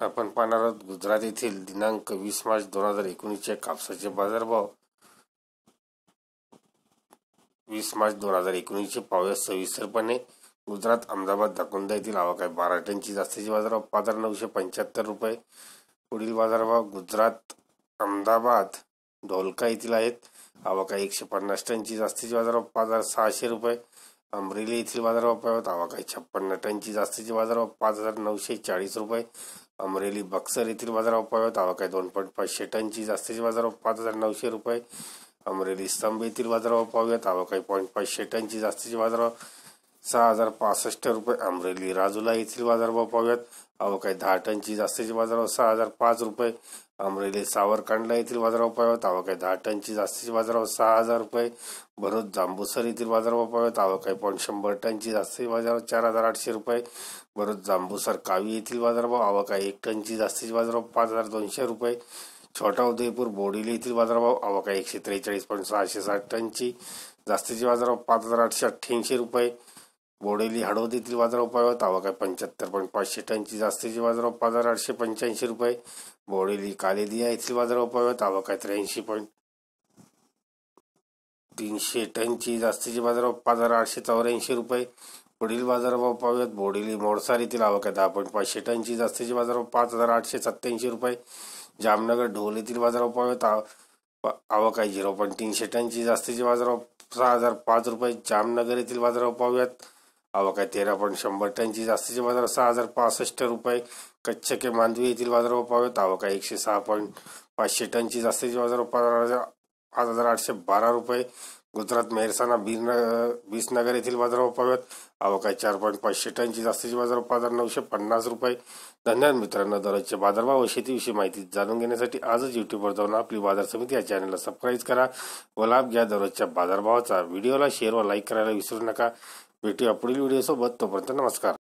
आपण पाहणार आहोत गुजरात येथील दिनांक वीस मार्च दोन हजार एकोणीसचे कापसाचे बाजारभाव. वीस मार्च दोन हजार एकोणीसचे पावया सविस्तरपणे गुजरात अहमदाबाद दाकुंदा येथील आवक आहे बारा टनची जास्तीचे बाजारभाव. पाच हजार नऊशे पंच्याहत्तर रुपये. पुढील बाजारभाव गुजरात अहमदाबाद ढोलका येथील आहेत. आवक आहे एकशे पन्नास टनची जास्तीचे बाजारभाव. पाच हजार सहाशे रुपये. अमरेली येथील बाजारभाव पाहत आवक आहे छप्पन्न टनची जास्तीचे बाजारभाव. पाच हजार नऊशे चाळीस रुपये. अमरेली बक्सर येथील बाजारभाव पाहत आवक आहे दोन पॉईंट पाचशे टनची जास्तीचे बाजारभाव पाच हजार नऊशे रुपये. अमरेली स्तंभ येथील बाजारभाव पाहूयात. आवक आहे पॉईंट पाचशे टनची जास्तीचे बाजारभाव. सहा हजार पासष्ट रुपये अमरेली राजुला येथील बाजारभाव पाहूयात. अवकाळी दहा टनची जास्तीचे बाजारभाव सहा हजार पाच रुपये. अमरेली सावरकांडला येथील बाजारभाव पाहूयात. अवकाळी दहा टनची जास्तीचे बाजारभाव सहा हजार रुपये. भरूच जांबूसर येथील बाजारभाव पाहूयात. अवकाळी पॉईंट शंभर टनची जास्तीचे बाजारभाव चार हजार आठशे रुपये. भरूच जांबूसर कावी येथील बाजारभाव अवकाळी एक टनची जास्तीचे बाजारभाव पाच हजार दोनशे रुपये. छोटा उदयपूर बोडिली येथील बाजारभाव अवकाळी एकशे त्रेचाळीस पॉईंट सहाशे साठ टनची जास्तीचे बाजारभाव पाच हजार आठशे अठ्ठ्याऐंशी रुपये. बोडेली हडवद येथील बाजारभाव पाहत आवक पंच्याहत्तर पॉईंट पाचशे टनची जास्तीचे बाजाराव पाच हजार आठशे पंच्याऐंशी रुपये. बोडेली कालेदिया येथील बाजारभाव पाहत आवक आहे त्र्याऐंशी पॉईंट तीनशे टनची जास्तीचे बाजार बाजार आठशे चौऱ्याऐंशी रुपये. पुढील बाजारभाव पाहूयात बोडेली मोडसार येथील आवक आहे दहा पॉईंट पाचशे टनची जास्तीचे बाजारभाव पाच हजार आठशे सत्त्याऐंशी रुपये. जामनगर ढोल येथील बाजारभाव पाहूयात आवक आहे झिरो पॉईंट तीनशे टनची जास्तीचे बाजारभाव सहा हजार पाच रुपये. जामनगर येथील बाजारभाव पाहूयात आवक आहे तेरा पॉईंट शंभर. टनची जास्तीचे बाजार सहा हजार पासष्ट रुपये. कच्छ के मांदवी येथील बाजारभाव उपावेत. आवक आहे एकशे सहा पॉईंट पाचशे टनची जास्तीचे बाजार पाच पाच हजार आठशे बारा रुपये. गुजरात मेहरसाना बीर बीसनगर येथील बाजारभाव उपावेत. आवक आहे चार पॉईंट पाचशे टनची जास्तीचे बाजार पाच हजार नऊशे पन्नास रुपये. धन्यवाद मित्रांनो दररोजचे बाजारभाव व शेतीविषयी माहिती जाणून घेण्यासाठी आजच युट्यूबवर जाऊन आपली बाजार समिती या चॅनलला सबस्क्राईब करा व लाभ घ्या. दररोजच्या बाजारभावाचा. व्हिडिओला शेअर व लाईक करायला विसरू नका. भेटूया पुढील व्हिडिओसोबत तोपर्यंत नमस्कार